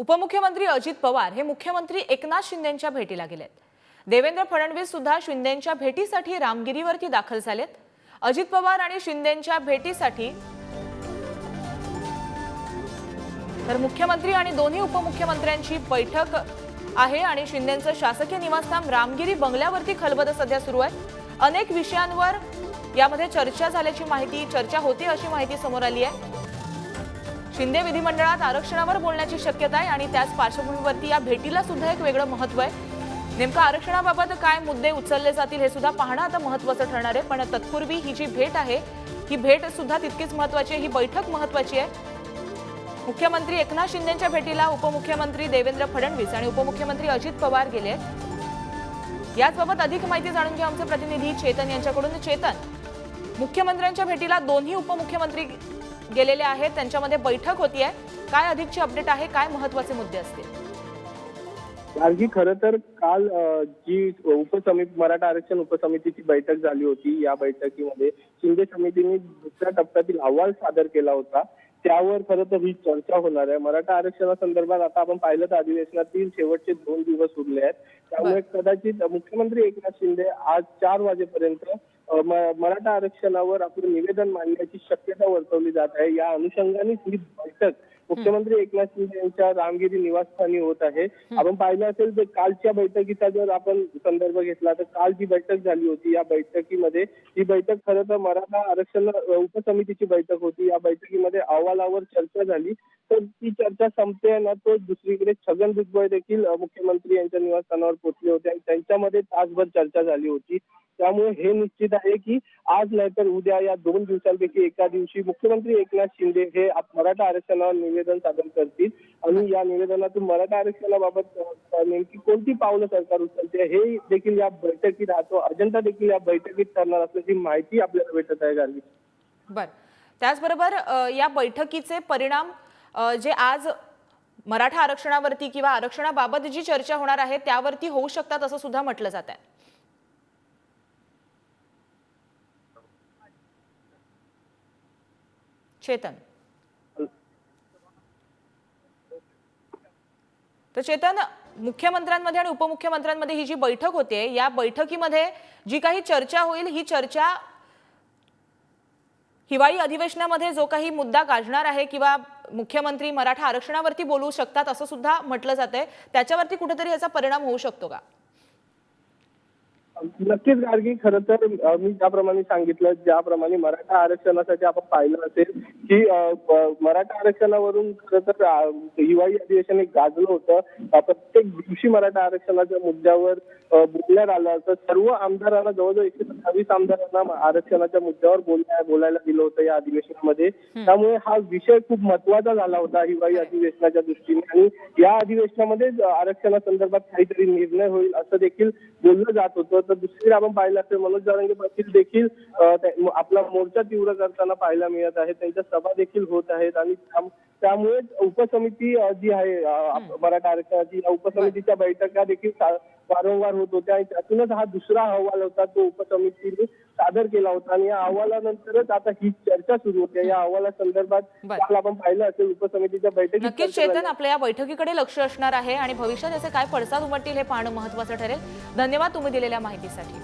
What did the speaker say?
उपमुख्यमंत्री अजित पवार हे मुख्यमंत्री एकनाथ शिंदेच्या भेटीला गेलेत. देवेंद्र फडणवीस सुद्धा शिंदेच्या भेटीसाठी रामगिरीवरती दाखल झालेत. अजित पवार आणि शिंदेच्या भेटीसाठी तर मुख्यमंत्री आणि दोन्ही उपमुख्यमंत्र्यांची बैठक आहे आणि शिंदेचं शासकीय निवासस्थान रामगिरी बंगल्यावरती खलबत सध्या सुरू आहे. अनेक विषयांवर यामध्ये चर्चा झाल्याची माहिती चर्चा होती अशी माहिती समोर आली आहे. शिंदे विधिमंडळात आरक्षणावर बोलण्याची शक्यता आहे आणि त्याच पार्श्वभूमीवरती या भेटीला सुद्धा एक वेगळं महत्त्व आहे. नेमकं आरक्षणाबाबत काय मुद्दे उचलले जातील हे सुद्धा पाहणं आता महत्वाचं ठरणार आहे. पण तत्पूर्वी ही जी भेट आहे ही भेट सुद्धा तितकीच महत्वाची आहे ही बैठक महत्वाची आहे. मुख्यमंत्री एकनाथ शिंदेच्या भेटीला उपमुख्यमंत्री देवेंद्र फडणवीस आणि उपमुख्यमंत्री अजित पवार गेले. याचबाबत अधिक माहिती जाणून घेऊ आमचे प्रतिनिधी चेतन यांच्याकडून. चेतन मुख्यमंत्र्यांच्या भेटीला दोन्ही उपमुख्यमंत्री गेलेले आहेत. त्यांच्यामध्ये बैठक होतीये. काय अधिकची अपडेट आहे? काय महत्त्वाचे मुद्दे असतील? आणखी खरं तर काल जी उपसमिती मराठा आरक्षण उपसमितीची बैठक झाली होती. या बैठकीमध्ये शिंदे समितीने दुसऱ्या टप्प्यातील अहवाल सादर केला होता. त्यावर खरं तर ही चर्चा होणार आहे. मराठा आरक्षणासंदर्भात आता आपण पाहिलं तर अधिवेशनातील शेवटचे दोन दिवस उरले आहेत. त्यामुळे कदाचित मुख्यमंत्री एकनाथ शिंदे आज चार वाजेपर्यंत मराठा आरक्षणावर आपलं निवेदन मांडण्याची शक्यता वर्तवली जात आहे. या अनुषंगानेच ही बैठक मुख्यमंत्री एकनाथ शिंदे यांच्या रामगिरी निवासस्थानी होत आहे. आपण पाहिलं असेल तर कालच्या बैठकीचा जर आपण संदर्भ घेतला तर काल जी बैठक झाली होती या बैठकीमध्ये ही बैठक खरं तर मराठा आरक्षण उपसमितीची बैठक होती. या बैठकीमध्ये अहवालावर चर्चा झाली. तर ही चर्चा संपते ना तो दुसरीकडे छगन भुजबळ देखील मुख्यमंत्री यांच्या निवासस्थानावर पोहोचले होते आणि त्यांच्यामध्ये तासभर चर्चा झाली होती. त्यामुळे हे निश्चित आहे की आज नाहीतर उद्या या दोन दिवसांपैकी एका दिवशी मुख्यमंत्री एकनाथ शिंदे हे मराठा आरक्षणावर निवेदन सादर करतील. आणि या निवेदनातून मराठा आरक्षणाबाबत नेमकी कोणती पावलं सरकार उचलते हे देखील या बैठकीत राहतो. अजंता देखील या बैठकीत ठरणार असल्याची माहिती आपल्याला भेटत आहे गार्गी बर. त्याचबरोबर या बैठकीचे परिणाम जे आज मराठा आरक्षणावरती किंवा आरक्षणाबाबत जी चर्चा होणार आहे त्यावरती होऊ शकतात असं सुद्धा म्हटलं जात आहे. चेतन. तर चेतन मुख्यमंत्र्यांमध्ये आणि उपमुख्यमंत्र्यांमध्ये ही जी बैठक होते या बैठकीमध्ये जी काही चर्चा होईल ही चर्चा हिवाळी अधिवेशनामध्ये जो काही मुद्दा गाजणार आहे किंवा मुख्यमंत्री मराठा आरक्षणावरती बोलू शकतात असं सुद्धा म्हटलं जात आहे त्याच्यावरती कुठेतरी याचा परिणाम होऊ शकतो का? नक्कीच गार्गी खरं तर मी ज्याप्रमाणे सांगितलं ज्याप्रमाणे मराठा आरक्षणासाठी आपण पाहिलं असेल की मराठा आरक्षणावरून खरं तर हिवाळी अधिवेशन एक गाजलं होतं. प्रत्येक दिवशी मराठा आरक्षणाच्या मुद्द्यावर बोलण्यात आलं तर सर्व आमदारांना जवळजवळ एकशे सत्तावीस आमदारांना आरक्षणाच्या मुद्द्यावर बोलण्या बोलायला दिलं होतं या अधिवेशनामध्ये. त्यामुळे हा विषय खूप महत्त्वाचा झाला होता हिवाळी अधिवेशनाच्या दृष्टीने. आणि या अधिवेशनामध्ये आरक्षणासंदर्भात काहीतरी निर्णय होईल असं देखील बोललं जात होतं. तर दुसरीकडे आपण पाहिलं असेल मनोज जरांगे पाटील देखील आपला मोर्चा तीव्र करताना पाहायला मिळत आहे. त्यांच्या सभा देखील होत आहेत आणि त्याम- त्यामुळे उपसमिती जी आहे मराठा आरक्षणाची या उपसमितीच्या बैठका देखील वारंवार होत होत्या आणि त्यातूनच हा दुसरा अहवाल होता तो उपसमितीने सादर केला होता आणि या अहवालानंतरच आता ही चर्चा सुरू होते या अहवालासंदर्भात बरं. काल आपण पाहिलं असेल उपसमितीच्या बैठकीत नक्कीच. चेतन आपल्या या बैठकीकडे लक्ष असणार आहे आणि भविष्यात याचे काय पडसाद उमटतील हे पाहणं महत्वाचं ठरेल धन्यवाद तुम्ही दिलेल्या माहितीसाठी